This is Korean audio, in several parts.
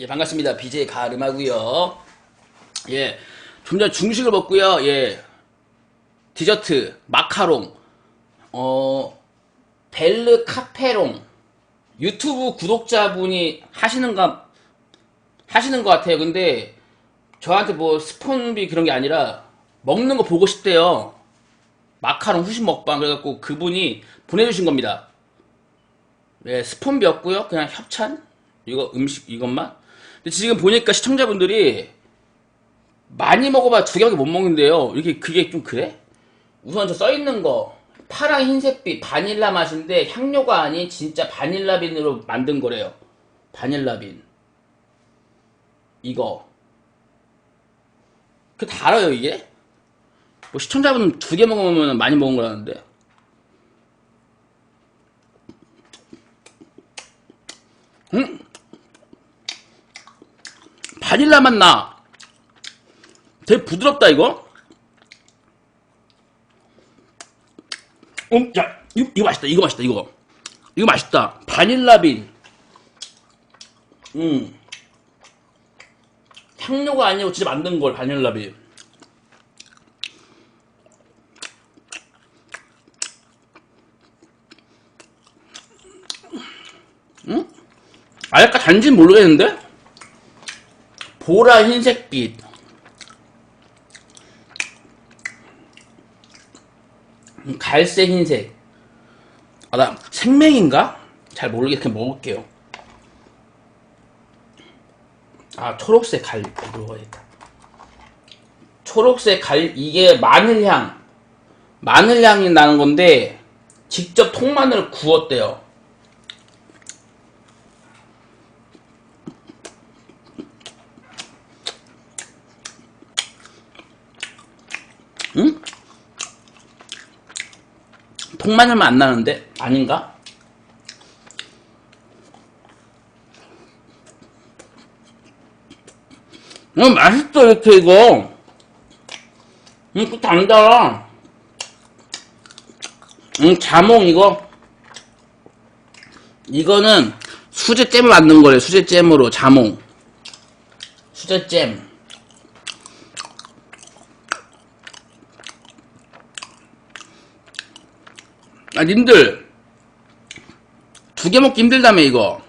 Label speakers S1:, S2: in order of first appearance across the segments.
S1: 예, 반갑습니다. BJ 가르마고요 예, 좀전 중식을 먹고요. 예, 디저트, 마카롱, 어, 벨르 카페롱. 유튜브 구독자분이 하시는가, 하시는 것 같아요. 근데 저한테 뭐 스폰비 그런 게 아니라 먹는 거 보고 싶대요. 마카롱 후식 먹방. 그래갖고 그분이 보내주신 겁니다. 예, 스폰비 없고요. 그냥 협찬? 이거 음식 이것만? 근데 지금 보니까 시청자분들이 많이 먹어봐 두 개밖에 못 먹는데요. 이렇게 그게 좀 그래? 우선 저 써있는 거 파랑 흰색빛 바닐라 맛인데 향료가 아닌 진짜 바닐라빈으로 만든 거래요. 바닐라빈. 이거. 그 달아요 이게? 뭐 시청자분 두 개 먹으면 많이 먹은 거라는데. 바닐라 맛 나. 되게 부드럽다 이거. 음, 야, 이거, 이거 맛있다. 이거 맛있다. 이거. 이거 맛있다. 바닐라빈. 음. 향료가 아니고 진짜 만든 걸 바닐라빈. 음? 알까 단지는 모르겠는데? 보라 흰색빛. 음, 갈색 흰색. 아, 나 생맥인가? 잘 모르겠, 그냥 먹을게요. 아, 초록색 갈, 먹어야겠다. 초록색 갈, 이게 마늘향. 마늘향이 나는 건데, 직접 통마늘을 구웠대요. 응? 통마늘만 안 나는데? 아닌가? 음, 맛있어, 이렇게, 이거. 음, 또 달다. 음, 자몽, 이거. 이거는 수제잼을 만든 거래, 수제잼으로, 자몽. 수제잼. 아, 님들. 두 개 먹기 힘들다며, 이거.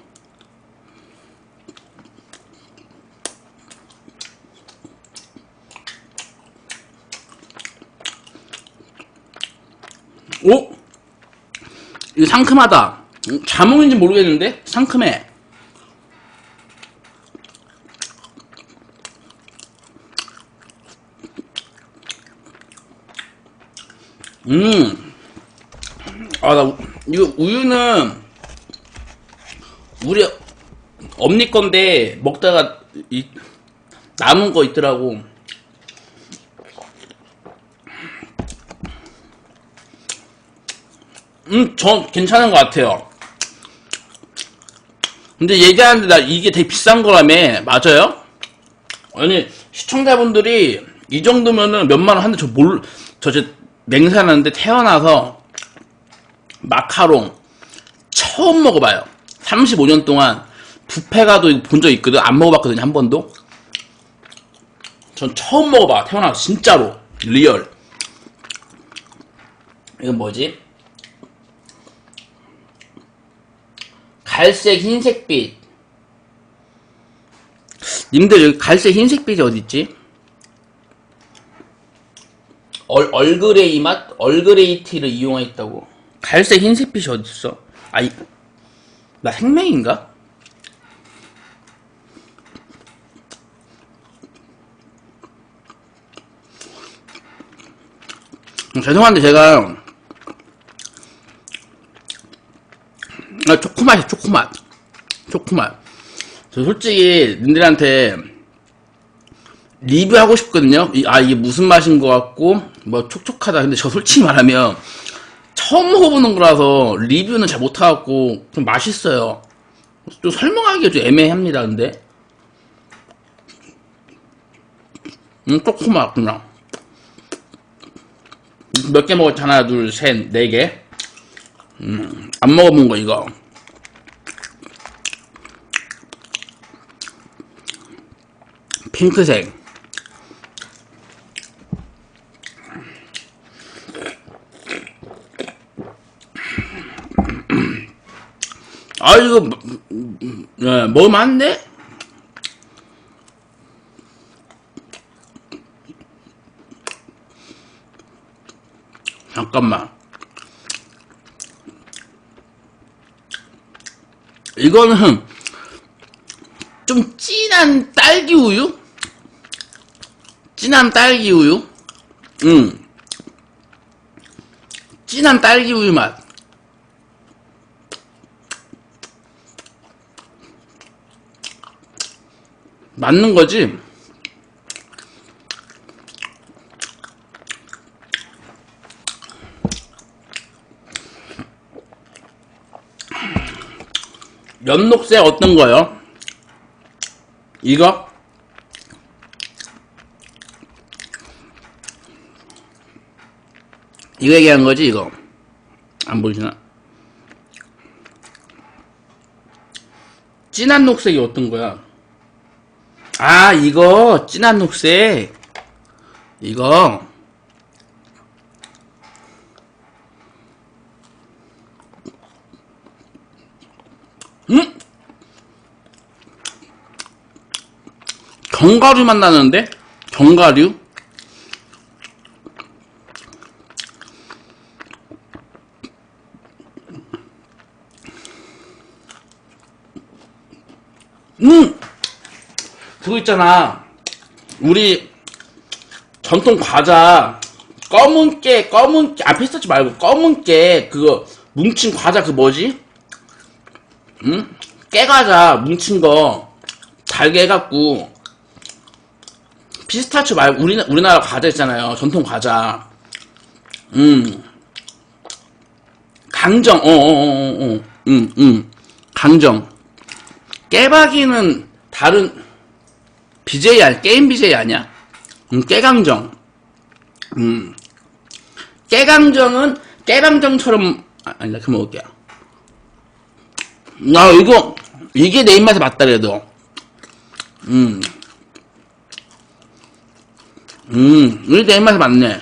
S1: 오? 이거 상큼하다. 음, 자몽인지 모르겠는데? 상큼해. 음. 아, 나, 우- 이거 우유는, 우리, 엄니 건데, 먹다가, 이, 남은 거 있더라고. 음, 전 괜찮은 것 같아요. 근데 얘기하는데 나 이게 되게 비싼 거라며, 맞아요? 아니, 시청자분들이 이 정도면은 몇만 원 하는데 저 몰, 저제 맹세하는데 태어나서 마카롱 처음 먹어봐요. 35년 동안 뷔페 가도 본 적 있거든. 안 먹어봤거든요, 한 번도. 전 처음 먹어봐. 태어나서 진짜로. 리얼. 이건 뭐지? 갈색 흰색빛. 님들 여기 갈색 흰색빛이 어딨지? 얼, 얼그레이 맛? 얼그레이 티를 이용했다고. 갈색 흰색빛이 어딨어? 아이, 나 생맥인가? 음, 죄송한데 제가 아, 초코맛이야 초코맛 초코맛 저 솔직히 님들한테 리뷰하고 싶거든요 이- 아 이게 무슨 맛인 것 같고 뭐 촉촉하다 근데 저 솔직히 말하면 처음 먹어보는 거라서 리뷰는 잘 못해갖고 좀 맛있어요 좀 설명하기가 좀 애매합니다 근데 음 초코맛 그냥 몇 개 먹었지? 하나, 둘, 셋, 네 개. 음, 안 먹어본 거, 이거. 핑크색. 아, 이거, 네, 먹으면 안 돼? 잠깐만. 이거는 좀 진한 딸기 우유? 진한 딸기 우유? 응. 진한 딸기 우유 맛. 맞는 거지? 연녹색 어떤 거요? 이거? 이거 얘기한 거지 이거 안 보이시나? 진한 녹색이 어떤 거야? 아 이거 진한 녹색 이거 음? 견과류 맛 나는데? 견과류? 음! 그거 있잖아. 우리 전통 과자 검은 깨 검은 깨 앞에 있었지 말고 검은 깨 그거 뭉친 과자 그 뭐지? 응? 깨과자 뭉친 거 달게 해갖고 피스타치오 말고 우리 우리나라 과자 있잖아요 전통 과자 음 강정 어어어어어음음 강정 깨박이는 다른 BJ 아니 게임 BJ 아니야? 음, 깨강정. 음. 깨강정은 깨강정처럼 아, 아니다 그 먹을게요. 아 이거 이게 내 입맛에 맞다 그래도. 음. 음, 이게 내 입맛에 맞네.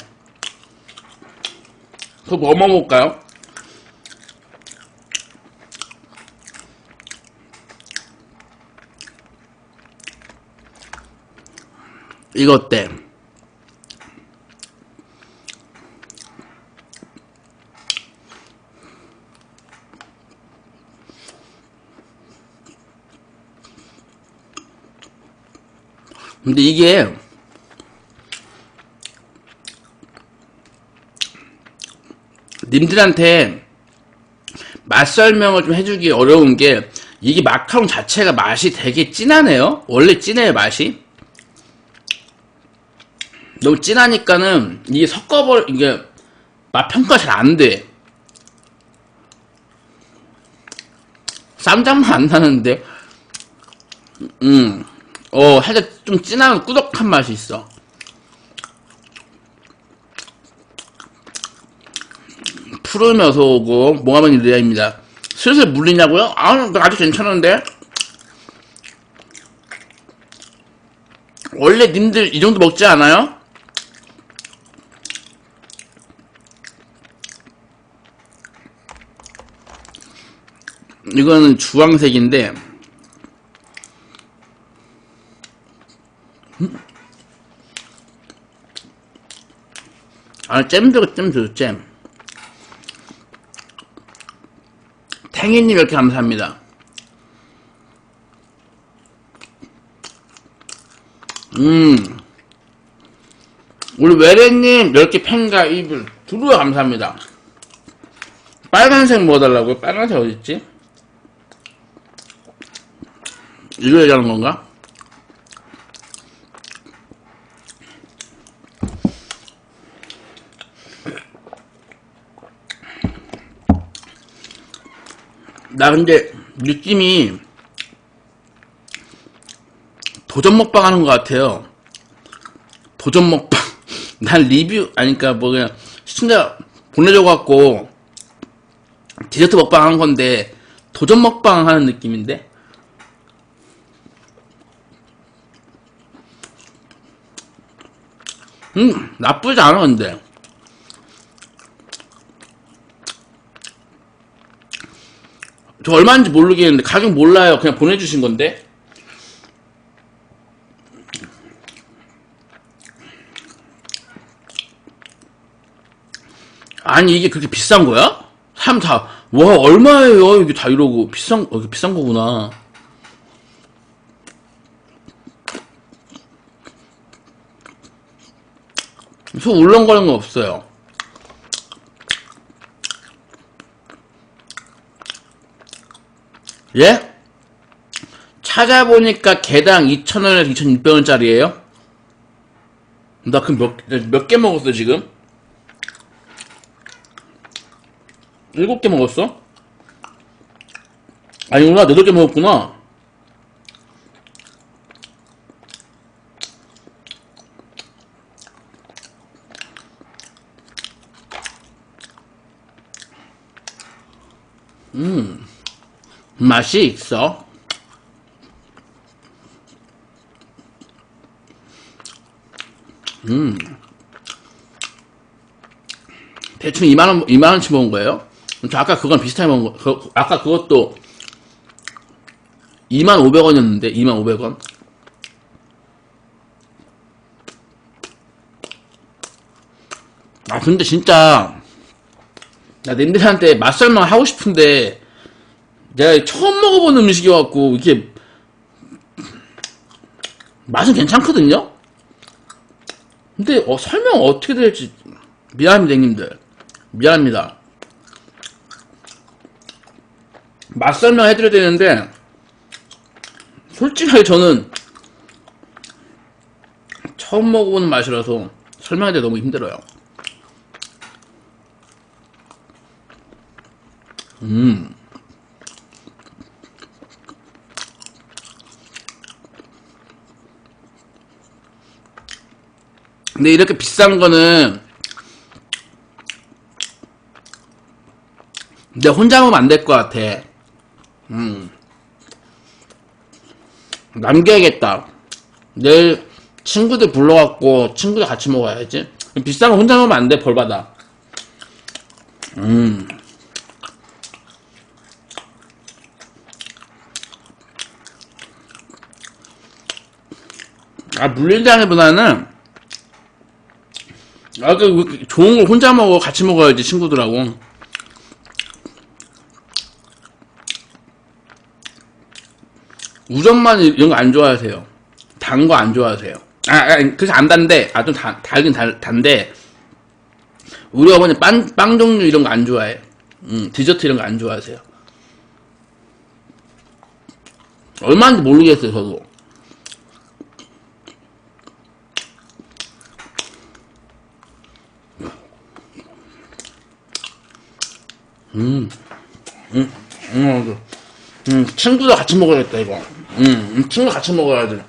S1: 그거 뭐 먹어볼까요? 이거 어때? 근데 이게 님들한테 맛 설명을 좀 해주기 어려운 게 이게 마카롱 자체가 맛이 되게 진하네요. 원래 진해요 맛이. 너무 진하니까는 이게 섞어버 이게 맛 평가 잘 안 돼. 쌈장만 안 나는데, 음, 어 살짝 좀 진한 꾸덕한 맛이 있어. 푸르면서 오고 몽아방이 느야입니다. 슬슬 물리냐고요? 아, 아직 괜찮은데. 원래 님들 이 정도 먹지 않아요? 이거는 주황색인데 음? 아 잼도 잼도 잼 탱이님 이렇게 감사합니다 음 우리 외래님 이렇게 펜과 입을 두루야 감사합니다 빨간색 뭐 달라고요? 빨간색 어딨지? 이거 얘기하는 건가? 나 근데 느낌이 도전 먹방 하는 것 같아요. 도전 먹방. 난 리뷰, 아니, 그니까 뭐 그냥 시청자 보내줘갖고 디저트 먹방 한 건데 도전 먹방 하는 느낌인데? 음, 나쁘지 않아, 근데. 저 얼마인지 모르겠는데, 가격 몰라요. 그냥 보내주신 건데. 아니, 이게 그렇게 비싼 거야? 사람 다, 와, 얼마예요? 이게 다 이러고, 비싼, 어, 이게 비싼 거구나. 속 울렁거리는 거 없어요. 예? 찾아보니까 개당 2,000원에서 2,600원짜리예요 나 그럼 몇, 몇 개 먹었어, 지금? 일곱 개 먹었어? 아니구나, 네덟 개 먹었구나. 음, 맛이 있어. 음. 대충 2만원, 2만원치 먹은 거예요? 저 아까 그건 비슷하게 먹은 거, 그, 아까 그것도 2만 500원이었는데, 2만 500원. 아, 근데 진짜, 나 님들한테 맛설명 하고 싶은데, 내가 처음 먹어본 음식이어갖고, 이게, 맛은 괜찮거든요? 근데, 어, 설명 어떻게 될지, 미안합니다, 형님들. 미안합니다. 맛 설명 해드려야 되는데, 솔직하게 저는, 처음 먹어보는 맛이라서, 설명하기 너무 힘들어요. 음. 근데 이렇게 비싼 거는 내가 혼자 먹으면 안 될 것 같아. 음. 남겨야겠다. 내일 친구들 불러갖고 친구들 같이 먹어야지. 비싼 거 혼자 먹으면 안 돼, 벌받아. 음. 아, 물린장애보다는, 아, 그, 좋은 걸 혼자 먹어, 같이 먹어야지, 친구들하고. 우전만 이런 거 안 좋아하세요. 단 거 안 좋아하세요. 아, 아 그래서 안 단데, 아, 좀 단, 달긴 달, 단데, 우리 어머니 빵, 빵 종류 이런 거 안 좋아해. 음, 디저트 이런 거 안 좋아하세요. 얼마인지 모르겠어요, 저도. 음, 음, 음, 음, 친구도 같이 먹어야겠다, 이거. 음, 음, 친구 같이 먹어야 돼.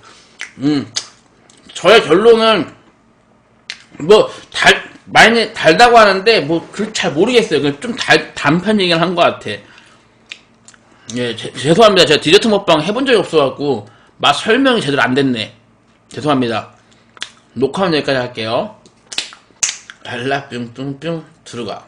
S1: 음, 저의 결론은, 뭐, 달, 많이 달다고 하는데, 뭐, 그, 잘 모르겠어요. 그냥 좀 달, 단편 얘기를 한 것 같아. 예, 제- 죄송합니다. 제가 디저트 먹방 해본 적이 없어갖고, 맛 설명이 제대로 안 됐네. 죄송합니다. 녹화는 여기까지 할게요. 달라, 뿅뿅뿅, 들어가.